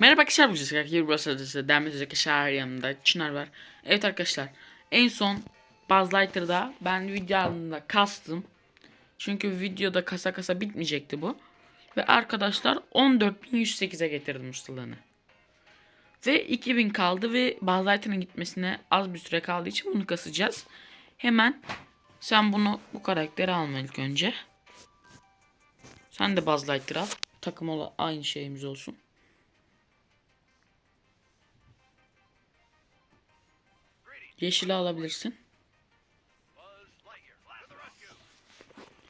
Merhaba arkadaşlar bu Jessica Heroes adresi Demet Özek Şair yanımda Çınar var. Evet arkadaşlar en son Buzz Lightyear'da ben video anında kastım. Çünkü videoda kasa kasa bitmeyecekti bu. Ve arkadaşlar 14.108'e getirdim ustalığını. Ve 2000 kaldı ve Buzz Lightyear'ın gitmesine az bir süre kaldığı için bunu kasacağız. Hemen sen bunu bu karakteri alma ilk önce. Sen de Buzz Lightyear al. Takım ola aynı şeyimiz olsun. Yeşili alabilirsin.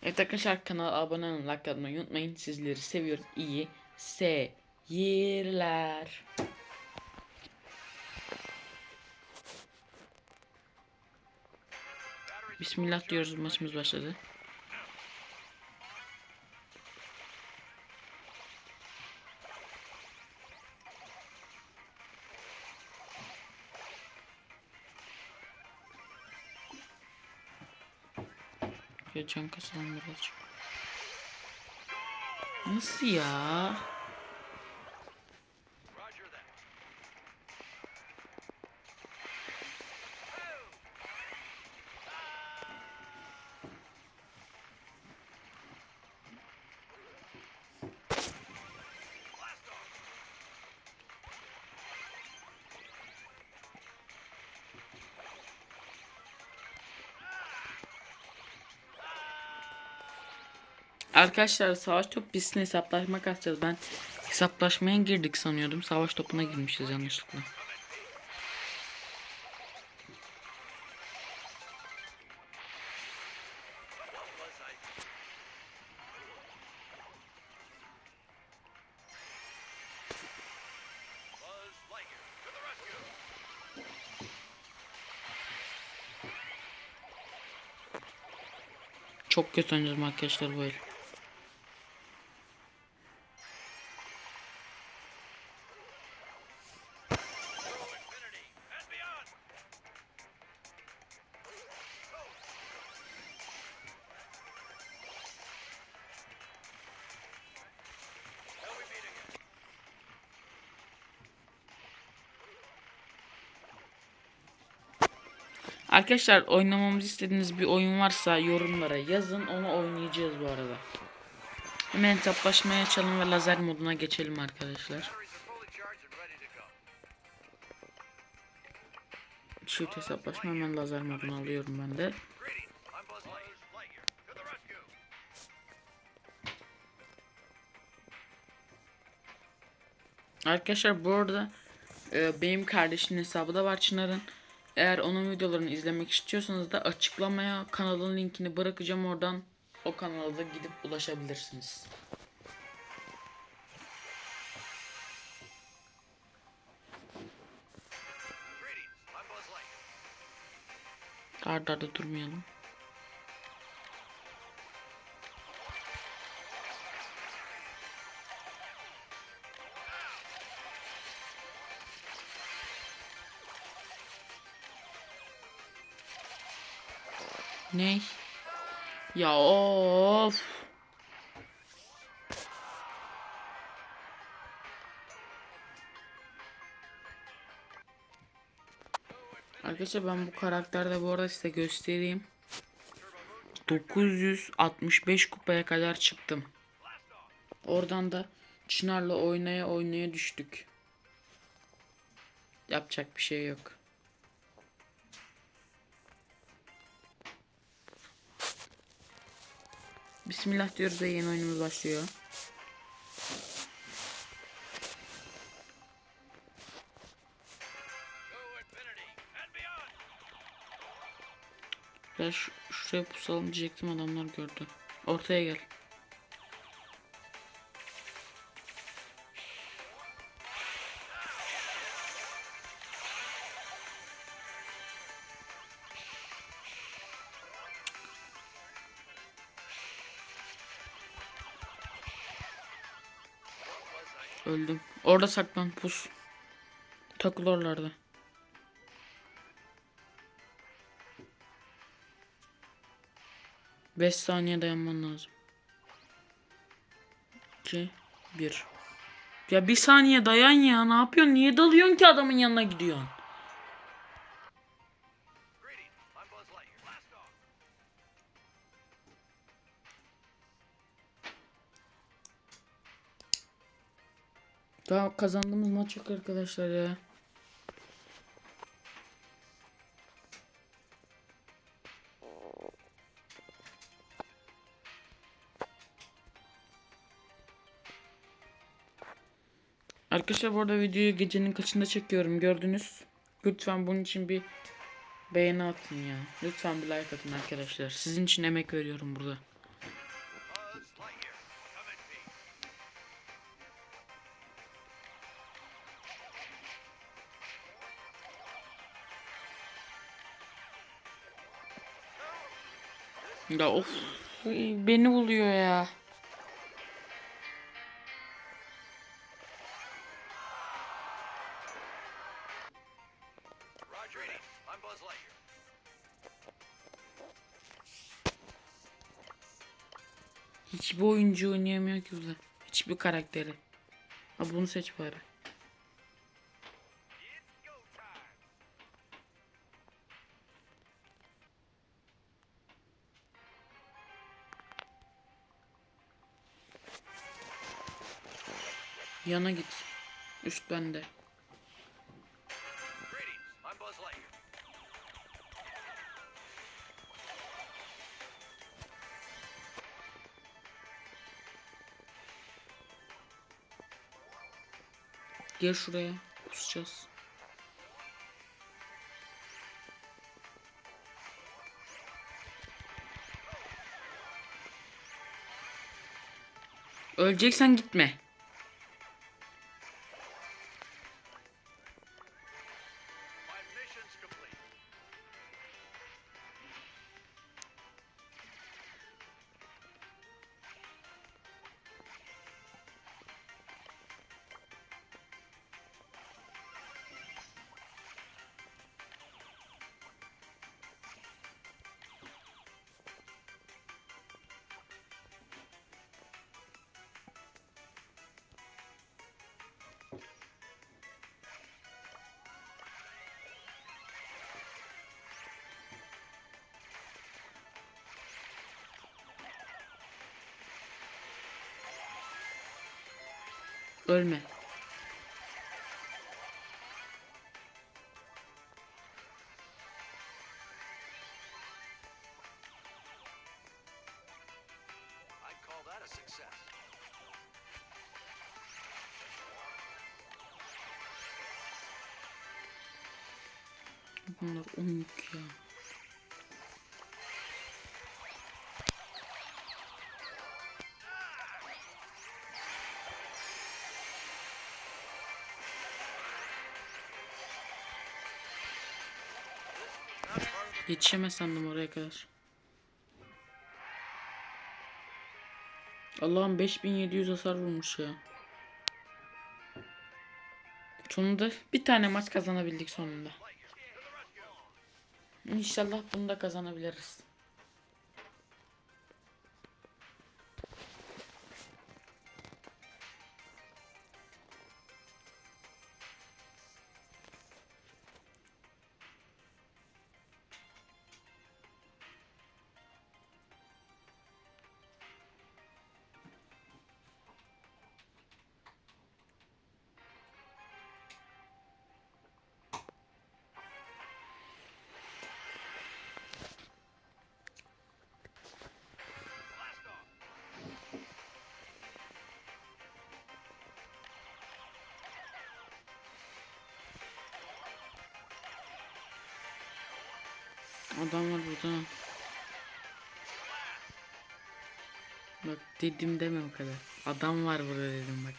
Evet arkadaşlar kanala abone olun, like atmayı unutmayın. Sizleri seviyorum. İyi seyirler. Bismillah diyoruz maçımız başladı. Geçen kasalım birazcık. Nasıl ya? Arkadaşlar savaş top pistine hesaplaşma atacağız. Ben hesaplaşmaya girdik sanıyordum. Savaş topuna girmişiz yanlışlıkla. Çok kötü oynuyorum arkadaşlar bu el. Arkadaşlar oynamamızı istediğiniz bir oyun varsa yorumlara yazın. Onu oynayacağız bu arada. Hemen hesaplaşmaya açalım ve lazer moduna geçelim arkadaşlar. Çift hesaplaşma hemen lazer moduna alıyorum ben de. Arkadaşlar bu arada e, benim kardeşimin hesabı da var Çınar'ın. Eğer onun videolarını izlemek istiyorsanız da açıklamaya kanalın linkini bırakacağım oradan o kanala da gidip ulaşabilirsiniz. Arda arda durmayalım. Ne? Ya of. Arkadaşlar ben bu karakterde bu arada size göstereyim. 965 kupaya kadar çıktım. Oradan da Çınar'la oynaya oynaya düştük. Yapacak bir şey yok. Bismillah diyoruz ve yeni oyunumuz başlıyor. Ben şu, şuraya pusalım diyecektim adamlar gördü. Ortaya gel. Öldüm. Orada saklan pus. Takıl oralarda. Beş saniye dayanman lazım. 2 1 Ya bir saniye dayan ya. Ne yapıyorsun? Niye dalıyorsun ki adamın yanına gidiyorsun? Daha kazandığımız maç yok arkadaşlar ya. Arkadaşlar bu arada videoyu gecenin kaçında çekiyorum gördünüz. Lütfen bunun için bir beğeni atın ya. Lütfen bir like atın arkadaşlar. Sizin için emek veriyorum burada. Ya of beni buluyor ya. Hiçbir oyuncu oynayamıyor ki burada. Hiçbir karakteri. Ha bunu seç bari. Yana git. Üst bende. Gel şuraya. Kusacağız. Öleceksen gitme. Ölme. Bunlar onluk ya. Yetişemez oraya kadar. Allah'ım 5700 hasar vurmuş ya. Sonunda bir tane maç kazanabildik sonunda. İnşallah bunu da kazanabiliriz. Adam var burada. Bak dedim deme o kadar. Adam var burada dedim bak.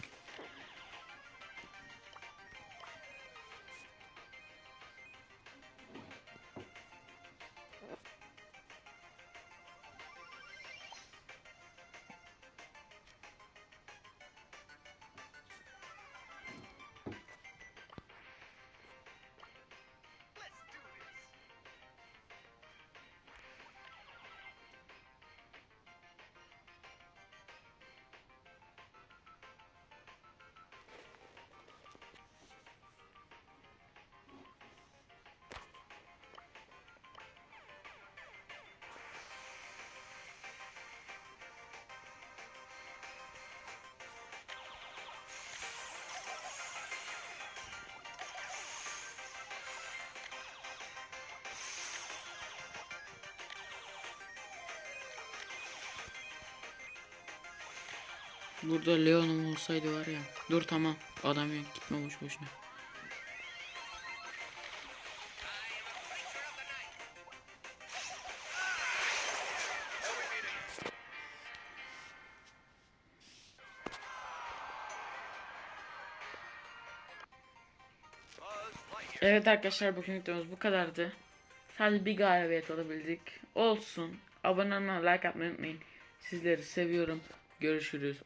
Burada Leon'um olsaydı var ya. Dur tamam. Adam yok. Gitme boş boşuna. Evet arkadaşlar bugün videomuz bu kadardı. Sadece bir galibiyet alabildik. Olsun. Abone olmayı, like atmayı unutmayın. Sizleri seviyorum. Görüşürüz.